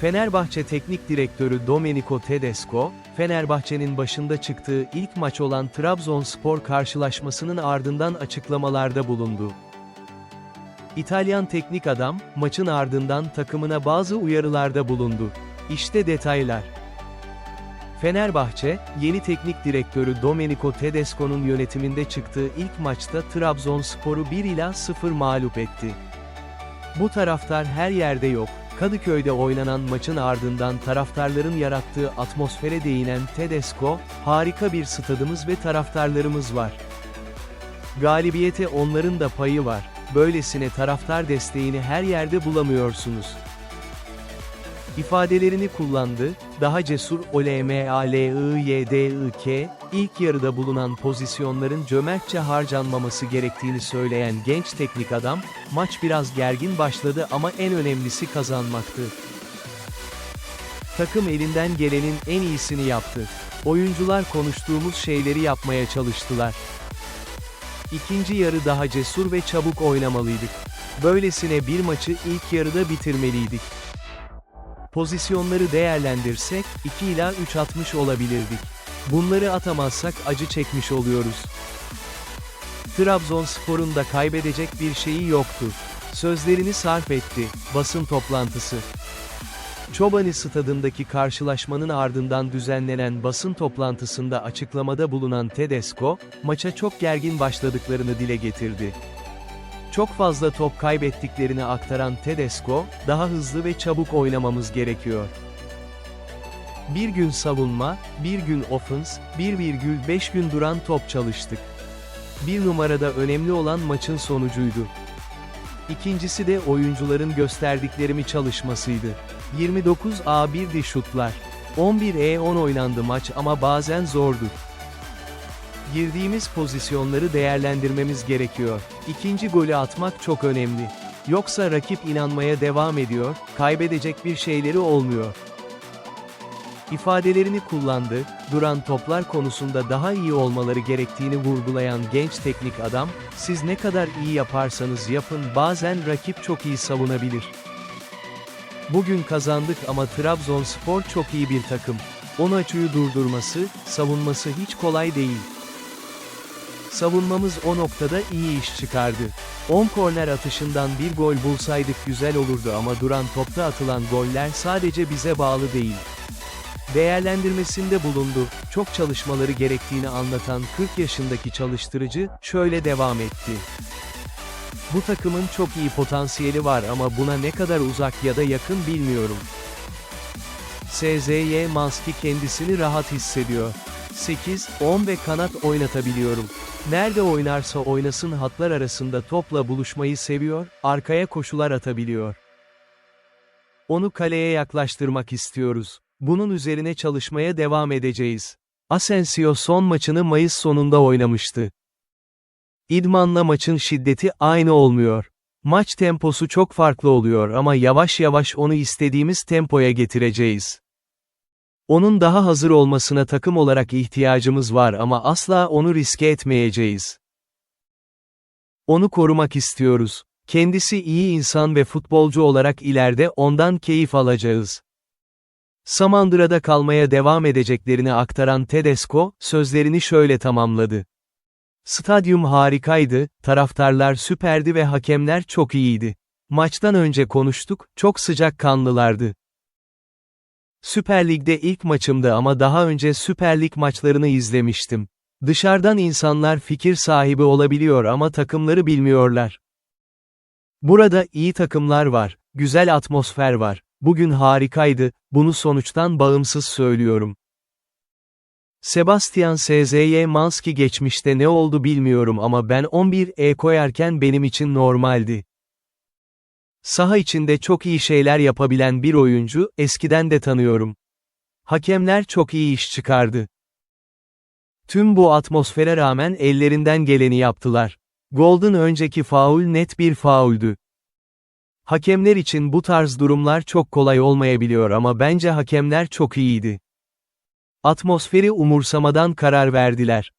Fenerbahçe Teknik Direktörü Domenico Tedesco, Fenerbahçe'nin başında çıktığı ilk maç olan Trabzonspor karşılaşmasının ardından açıklamalarda bulundu. İtalyan teknik adam, maçın ardından takımına bazı uyarılarda bulundu. İşte detaylar. Fenerbahçe, yeni teknik direktörü Domenico Tedesco'nun yönetiminde çıktığı ilk maçta Trabzonspor'u 1 ila 0 mağlup etti. Bu taraftar her yerde yok. Kadıköy'de oynanan maçın ardından taraftarların yarattığı atmosfere değinen Tedesco, harika bir stadımız ve taraftarlarımız var. Galibiyete onların da payı var. Böylesine taraftar desteğini her yerde bulamıyorsunuz. İfadelerini kullandı, daha cesur OLMALIYDIK, ilk yarıda bulunan pozisyonların cömertçe harcanmaması gerektiğini söyleyen genç teknik adam, maç biraz gergin başladı ama en önemlisi kazanmaktı. Takım elinden gelenin en iyisini yaptı. Oyuncular konuştuğumuz şeyleri yapmaya çalıştılar. İkinci yarı daha cesur ve çabuk oynamalıydık. Böylesine bir maçı ilk yarıda bitirmeliydik. Pozisyonları değerlendirsek, 2 ila 3 atmış olabilirdik. Bunları atamazsak acı çekmiş oluyoruz. Trabzonspor'un da kaybedecek bir şeyi yoktu. Sözlerini sarf etti, basın toplantısı. Çobani stadındaki karşılaşmanın ardından düzenlenen basın toplantısında açıklamada bulunan Tedesco, maça çok gergin başladıklarını dile getirdi. Çok fazla top kaybettiklerini aktaran Tedesco, daha hızlı ve çabuk oynamamız gerekiyor. Bir gün savunma, bir gün ofans, 1,5 gün duran top çalıştık. Bir numarada önemli olan maçın sonucuydu. İkincisi de oyuncuların gösterdiklerimi çalışmasıydı. 29 A1'di şutlar. 11 E10 oynandı maç ama bazen zordu. Girdiğimiz pozisyonları değerlendirmemiz gerekiyor. İkinci golü atmak çok önemli. Yoksa rakip inanmaya devam ediyor, kaybedecek bir şeyleri olmuyor. İfadelerini kullandı, duran toplar konusunda daha iyi olmaları gerektiğini vurgulayan genç teknik adam, siz ne kadar iyi yaparsanız yapın bazen rakip çok iyi savunabilir. Bugün kazandık ama Trabzonspor çok iyi bir takım. Onaçu'yu durdurması, savunması hiç kolay değil. Savunmamız o noktada iyi iş çıkardı. 10 korner atışından bir gol bulsaydık güzel olurdu ama duran topta atılan goller sadece bize bağlı değil. Değerlendirmesinde bulundu, çok çalışmaları gerektiğini anlatan 40 yaşındaki çalıştırıcı, şöyle devam etti. Bu takımın çok iyi potansiyeli var ama buna ne kadar uzak ya da yakın bilmiyorum. SZY Manski kendisini rahat hissediyor. 8, 10 ve kanat oynatabiliyorum. Nerede oynarsa oynasın hatlar arasında topla buluşmayı seviyor, arkaya koşular atabiliyor. Onu kaleye yaklaştırmak istiyoruz. Bunun üzerine çalışmaya devam edeceğiz. Asensio son maçını Mayıs sonunda oynamıştı. İdmanla maçın şiddeti aynı olmuyor. Maç temposu çok farklı oluyor ama yavaş yavaş onu istediğimiz tempoya getireceğiz. Onun daha hazır olmasına takım olarak ihtiyacımız var ama asla onu riske etmeyeceğiz. Onu korumak istiyoruz. Kendisi iyi insan ve futbolcu olarak ileride ondan keyif alacağız. Samandıra'da kalmaya devam edeceklerini aktaran Tedesco, sözlerini şöyle tamamladı. Stadyum harikaydı, taraftarlar süperdi ve hakemler çok iyiydi. Maçtan önce konuştuk, çok sıcak kanlılardı. Süper Lig'de ilk maçımdı ama daha önce Süper Lig maçlarını izlemiştim. Dışarıdan insanlar fikir sahibi olabiliyor ama takımları bilmiyorlar. Burada iyi takımlar var, güzel atmosfer var. Bugün harikaydı, bunu sonuçtan bağımsız söylüyorum. Sebastian SZY Manski geçmişte ne oldu bilmiyorum ama ben 11E koyarken benim için normaldi. Saha içinde çok iyi şeyler yapabilen bir oyuncu, eskiden de tanıyorum. Hakemler çok iyi iş çıkardı. Tüm bu atmosfere rağmen ellerinden geleni yaptılar. Golden önceki faul net bir fauldü. Hakemler için bu tarz durumlar çok kolay olmayabiliyor ama bence hakemler çok iyiydi. Atmosferi umursamadan karar verdiler.